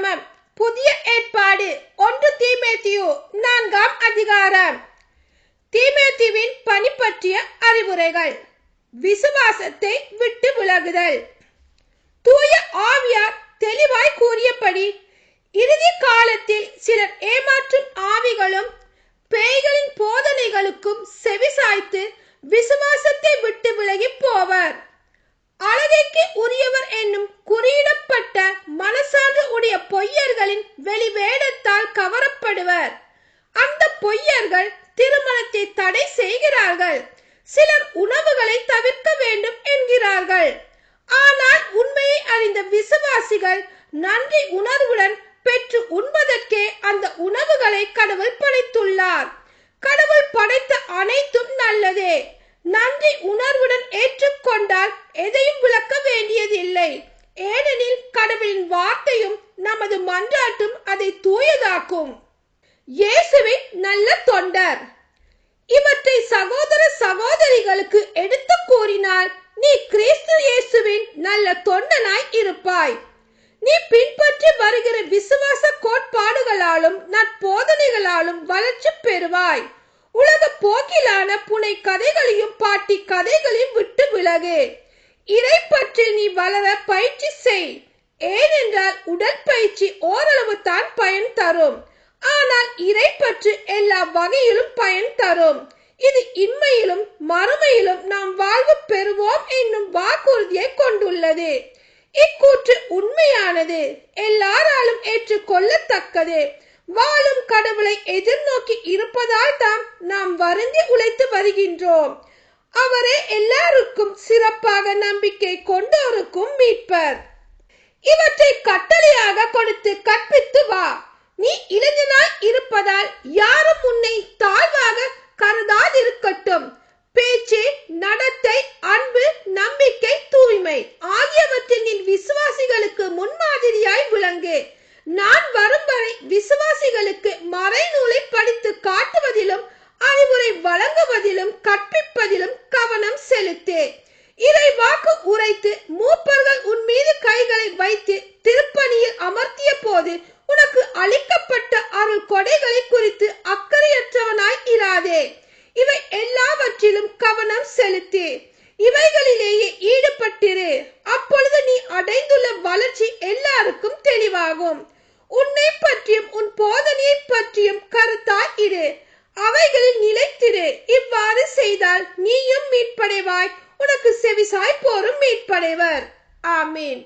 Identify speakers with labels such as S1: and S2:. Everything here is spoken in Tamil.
S1: வேதாகமம் புதிய ஏற்பாடு ஒன்று தீமேத்தியு நான்காம் அதிகாரம். தீமேத்தியுவின் பணி பற்றிய அறிவுரைகள். விசுவாசத்தை விட்டு விலகுதல். தூய ஆவியார் தெளிவாய் கூறியபடி இறுதி காலத்தில் சிலர் ஏமாற்றும் ஆவிகளும் பேய்களின் போதனைகளுக்கும் செவிசாய்த்து விசுவாசத்தை விட்டு விலகி போவர். அழகைக்கு உரிய பொய்யர்கள் திருமணத்தை தடை செய்கிறார்கள். சிலர் உணவுகளை தவிர்க்க வேண்டும் என்கிறார்கள். ஆனால் உண்மையை அறிந்த விசுவாசிகள் நன்றி உணர்வுடன் பெற்று உண்பதற்கே அந்த உணவுகளை கடவுள் படைத்துள்ளார். கடவுள் படைத்த அனைத்தும் நல்லதே. நன்றி உணர்வுடன் ஏற்றுக்கொண்டால் எதையும் விளக்க வேண்டியதில்லை. ஏனெனில் கடவுளின் வார்த்தையும் நமது மன்றாட்டும் அதை தூயதாக்கும். இயேசுவின் நல்ல தொண்டர். இவற்றை சகோதர சகோதரிகளுக்கு எடுத்து கூறினால் நீ கிறிஸ்து இயேசுவின் நல்ல தொண்டனாய் இருப்பாய். நீ பின்பற்றி வருகிற விசுவாச கோட்பாடுகளாலும் நற்போதனைகளாலும் வளர்ச்சி பெறுவாய். உலக போக்கிலான புனை கதைகளையும் பாட்டி கதைகளையும் விட்டு விலகு. இதை பற்றி நீ வளர பயிற்சி செய். ஏனென்றால் உடற்பயிற்சி ஓரளவு தான் பயன் தரும். ஆனால் இறை எல்லா வகையிலும் பயன் தரும். இது இன்மையிலும் மறுமையிலும் நாம் வாழ்வு பெறுவோம் என்னும் வாக்குறுதியை கொண்டுள்ளது. இக்கூற்று உண்மையானது. எல்லாராலும் ஏற்றுக்கொள்ளத்தக்கது. வாழும் கடவுளை எதிர்நோக்கி இருப்பதால் தான் நாம் வருந்தி உழைத்து வருகின்றோம். அவரே எல்லாருக்கும் சிறப்பாக நம்பிக்கை கொண்டோருக்கும் மீட்பர். இவற்றை கட்டளையாக கொடுத்து கற்பித்து வா. நீ இல இருப்பதால் யாரும் உன்னை தாழ்வாக கருதாதிருக்கட்டும். பேச்சு நடத்தை அன்பு நம்பிக்கை தூய்மை ஆகியவற்றில் நீ விசுவாசிகளுக்கு முன்மாதிரியாய் விளங்கு. நான் வரும் வரை விசுவாசிகளுக்கு மறைநூலை படித்து காட்டுவதிலும் அறிவுரை வழங்குவதிலும் கற்பிப்பதிலும் இதை வாக்கு உரைத்து மூப்பர்கள் உன் மீது கைகளை வைத்து திருப்பணியில் அமர்த்திய போது உனக்கு அளிக்கப்பட்ட அருள் கொடைகளை குறித்து அக்கறையற்றவனாய் இராதே. இவை எல்லாவற்றிலும் கவனம் செலுத்தி. இவைகளிலேயே ஈடுபட்டிரு. அப்பொழுது நீ அடைந்துள்ள வளர்ச்சி எல்லாருக்கும் தெளிவாகும். உன்னை பற்றியும் உன் போதனையை பற்றியும் கருத்தாய் இரு. அவைகளில் நிலைத்திரு. இவ்வாறு செய்தால் நீயும் மீட்படைவாய். உனக்கு செவிசாய் போரும் மீட்படைவர். ஆமீன்.